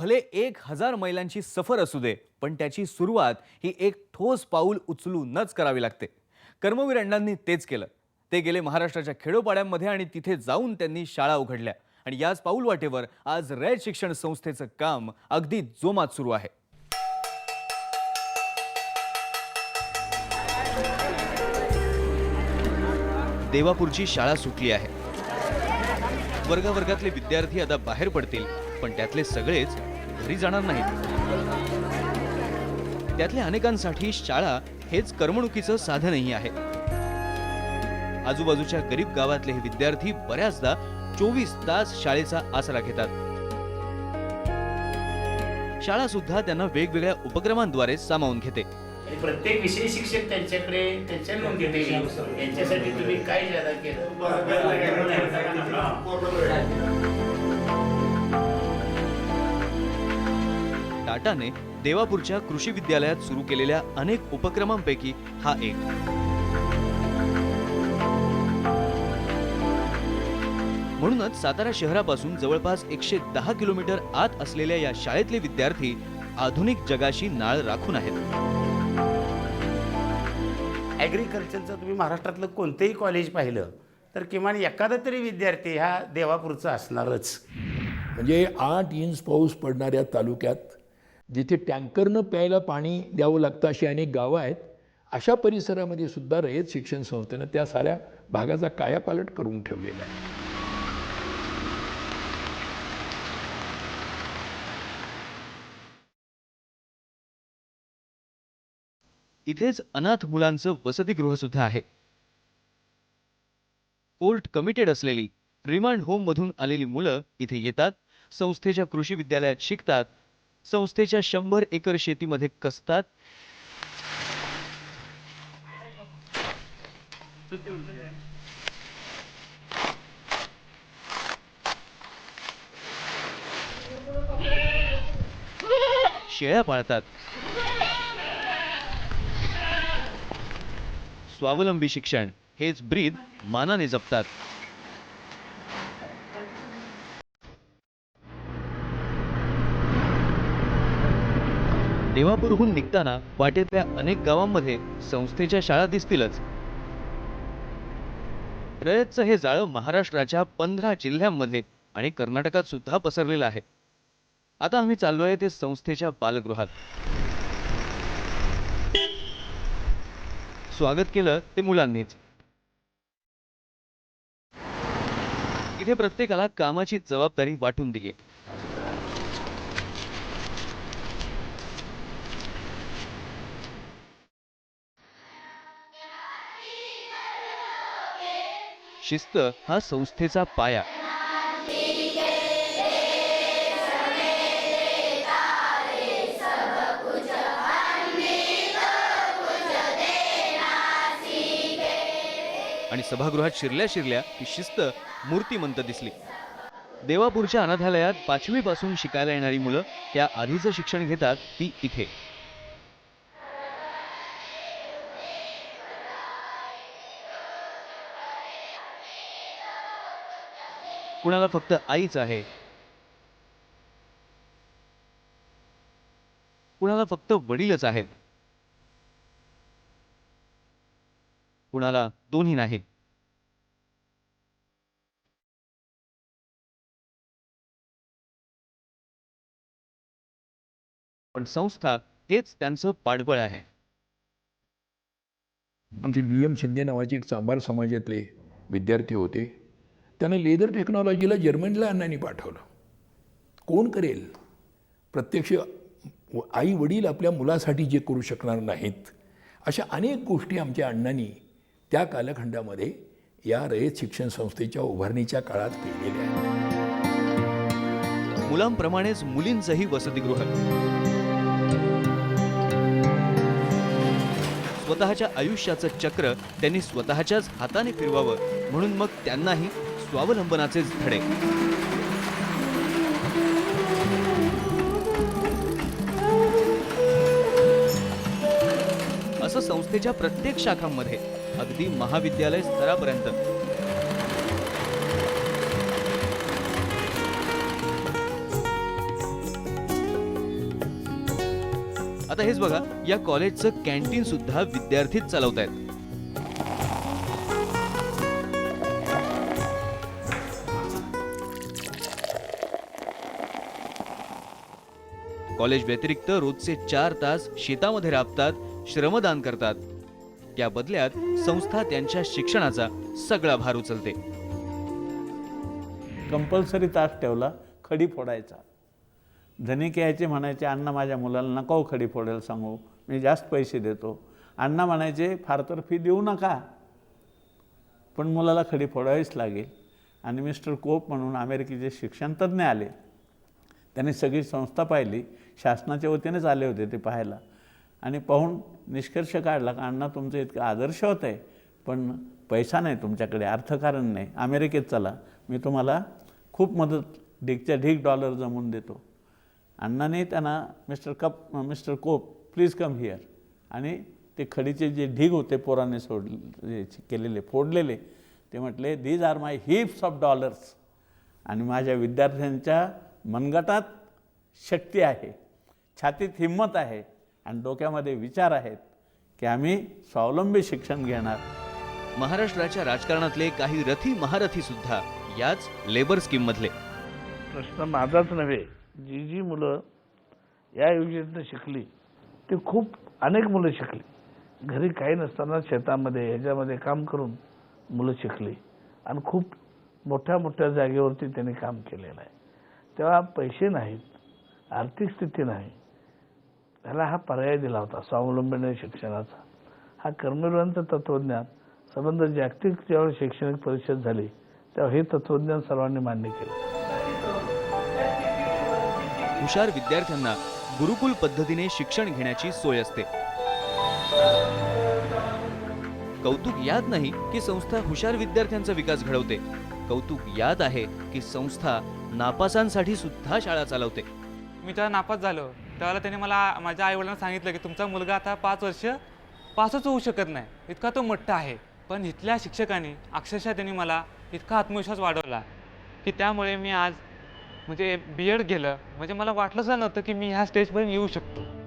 भले एक हजार मैलांची सफर असू दे पण त्याची सुरुवात ही एक ठोस पाऊल उचलूनच करावी लागते. कर्मवीर अण्णांनी तेच केलं. ते गेले महाराष्ट्राच्या खेडोपाड्यांमध्ये आणि तिथे जाऊन त्यांनी शाळा उघडल्या. आणि याच पाऊल वाटेवर आज रयत शिक्षण संस्थेचं काम अगदी जोमात सुरू आहे. देवापूरची शाळा सुटली आहे. वर्गावर्गातले विद्यार्थी आता बाहेर पडतील पण त्यातले सगळेच घरी जाणार नाहीत. त्यातल्या अनेकांसाठी शाळा हेच करमणुकीचं साधनही आहे. आजूबाजूच्या गरीब गावातले हे विद्यार्थी बऱ्याचदा चोवीस तास शाळेचा आसरा घेतात. शाळा सुद्धा त्यांना वेगवेगळ्या उपक्रमांद्वारे सामावून घेते. आणि प्रत्येक विषय शिक्षक त्यांच्याकडे त्यांच्या नोंद घेते. यांच्यासाठी तुम्ही काय केलं? टाटाने देवापूरच्या कृषी विद्यालयात सुरू केलेल्या अनेक उपक्रमांपैकी हा एक. म्हणूनच सातारा शहरापासून जवळपास एकशे दहा किलोमीटर आत असलेल्या या शाळेतले विद्यार्थी आधुनिक जगाशी नाळ राखून आहेत. ॲग्रिकल्चरचं तुम्ही महाराष्ट्रातलं कोणतंही कॉलेज पाहिलं तर किमान एखादा तरी विद्यार्थी हा देवापूरचा असणारच. म्हणजे आठ इंच पाऊस पडणाऱ्या तालुक्यात जिथे टँकरनं प्यायला पाणी द्यावं लागतं अशी अनेक गावं आहेत अशा परिसरामध्ये सुद्धा रयत शिक्षण संस्थेनं त्या साऱ्या भागाचा कायापालट करून ठेवलेला आहे. इथेच अनाथ मुलांचं वसतिगृह सुद्धा आहे. कोर्ट कमिटेड असलेली रिमांड होम मधून आलेली मुलं इथे येतात संस्थेच्या कृषी विद्यालयात शिकतात संस्थेच्या शंभर एकर शेतीमध्ये कसतात? शेळ्या पाळतात. स्वावलंबी शिक्षण. हेच ब्रीद मानाने जपतात. देवापूरहून निघताना वाटेतल्या अनेक गावांमध्ये संस्थेच्या शाळा दिसतीलच. रयतचं हे जाळं महाराष्ट्राच्या पंधरा जिल्ह्यांमध्ये आणि कर्नाटकात सुद्धा पसरलेलं आहे. आता आम्ही चाललोय ते संस्थेच्या बालगृहात स्वागत केलं ते मुलांनीच. इथे प्रत्येकाला कामाची जबाबदारी वाटून दिली. शिस्त हा संस्थेचा पाया. आणि सभागृहात शिरल्या शिरल्या ही शिस्त मूर्तिमंत दिसली. देवापूरच्या अनाथालयात पाचवीपासून शिकायला येणारी मुलं त्या आधीचं शिक्षण घेतात ती इथे. कुणाला फक्त आईच आहे? कुणाला फक्त वडीलच आहेत? कुणाला दोन्ही नाहीत? पण संस्था हेच त्यांचं पाठबळ आहे. आमचे नियम एम शिंदे नावाचे एक चांभार समाजातले विद्यार्थी होते. त्यांना लेदर टेक्नॉलॉजीला जर्मनीला अण्णांनी पाठवलं. कोण करेल? प्रत्यक्ष आई वडील आपल्या मुलासाठी जे करू शकणार नाहीत अशा अनेक गोष्टी आमच्या अण्णांनी त्या कालखंडामध्ये या रयत शिक्षण संस्थेच्या उभारणीच्या काळात केलेल्या आहेत. मुलांप्रमाणेच मुलींचंही वसतिगृह. स्वतःच्या आयुष्याचं चक्र त्यांनी स्वतःच्याच हाताने फिरवावं म्हणून मग त्यांनाही स्वावलंबनाचेच धडे. असं संस्थेच्या प्रत्येक शाखांमध्ये अगदी महाविद्यालय स्तरापर्यंत. आता हेच बघा या कॉलेजचं कॅन्टीन सुद्धा विद्यार्थीच चालवत आहेत कॉलेज व्यतिरिक्त रोजचे चार तास शेतामध्ये राबतात श्रमदान करतात. त्या बदल्यात संस्था त्यांच्या शिक्षणाचा सगळा भार उचलते. कंपल्सरी तास ठेवला खडी फोडायचा. धनिक यायचे म्हणायचे अण्णा माझ्या मुलाला नको खडी फोडायला सांगू मी जास्त पैसे देतो. अण्णा म्हणायचे फार तर फी देऊ नका. पण मुलाला खडी फोडावीच लागेल. आणि मिस्टर कोप म्हणून अमेरिकेचे शिक्षणतज्ज्ञ आले. त्यांनी सगळी संस्था पाहिली शासनाच्या वतीनेच आले होते ते पाहायला. आणि पाहून निष्कर्ष काढला का अण्णा तुमचं इतकं आदर्श होत आहे पण पैसा नाही तुमच्याकडे अर्थकारण नाही. अमेरिकेत चला मी तुम्हाला खूप मदत ढीकच्या ढीक डॉलर जमवून देतो. अण्णाने त्यांना mister Cup mister Cope please come here. आणि ते खडीचे जे ढीग होते पोराने सोडले केलेले फोडलेले ते म्हटले these are my heaps of dollars आणि माझ्या विद्यार्थ्यांच्या मनगटात शक्ती आहे छातीत हिंमत आहे आणि डोक्यामध्ये विचार आहेत की आम्ही स्वावलंबी शिक्षण घेणार. महाराष्ट्राच्या राजकारणातले काही रथी महारथी सुद्धा याच लेबर स्कीम मधले. प्रश्न माझाच नव्हे जी जी मुलं या योजनेतनं शिकली ती खूप अनेक मुलं शिकली. घरी काही नसताना शेतामध्ये ह्याच्यामध्ये काम करून मुलं शिकली. आणि खूप मोठ्या मोठ्या जागेवरती त्यांनी काम केलेलं आहे. तेव्हा पैसे नाहीत आर्थिक स्थिती नाही. त्याला हा पर्याय दिला होता स्वावलंबन शिक्षणाचा. हा कर्मवीरांचं तत्वज्ञान. संबंध जागतिक ज्यावेळी शैक्षणिक परिषद झाली तेव्हा हे तत्वज्ञान सर्वांनी मान्य केलं. हुशार विद्यार्थ्यांना गुरुकुल पद्धतीने शिक्षण घेण्याची सोय असते. कौतुक यात नाही की संस्था हुशार विद्यार्थ्यांचा विकास घडवते. कौतुक यात आहे की संस्था नापासांसाठी सुद्धा शाळा चालवते. मी जेव्हा नापास झालो. त्यावेळेला त्याने मला माझ्या आईवडिलांना सांगितलं की तुमचा मुलगा आता पाच वर्ष पासच होऊ शकत नाही. इतका तो मोठा आहे. पण इथल्या शिक्षकांनी अक्षरशः त्यांनी मला इतका आत्मविश्वास वाढवला की त्यामुळे मी आज म्हणजे बी एड गेलं. म्हणजे मला वाटलंच नव्हतं की मी ह्या स्टेजपर्यंत येऊ शकतो.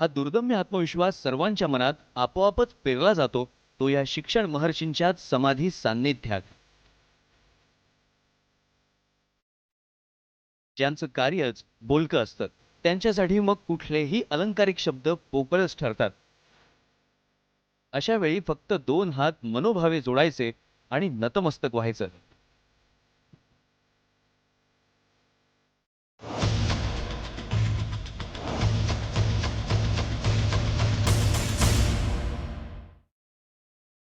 हा दुर्दम्य आत्मविश्वास सर्वांच्या मनात आपोआपच पेरला जातो तो या शिक्षण महर्षींच्या समाधी सान्निध्यात. ज्यांचं कार्यच बोलकं असतं त्यांच्यासाठी मग कुठलेही अलंकारिक शब्द पोकळच ठरतात. अशा वेळी फक्त दोन हात मनोभावे जोडायचे आणि नतमस्तक व्हायचं.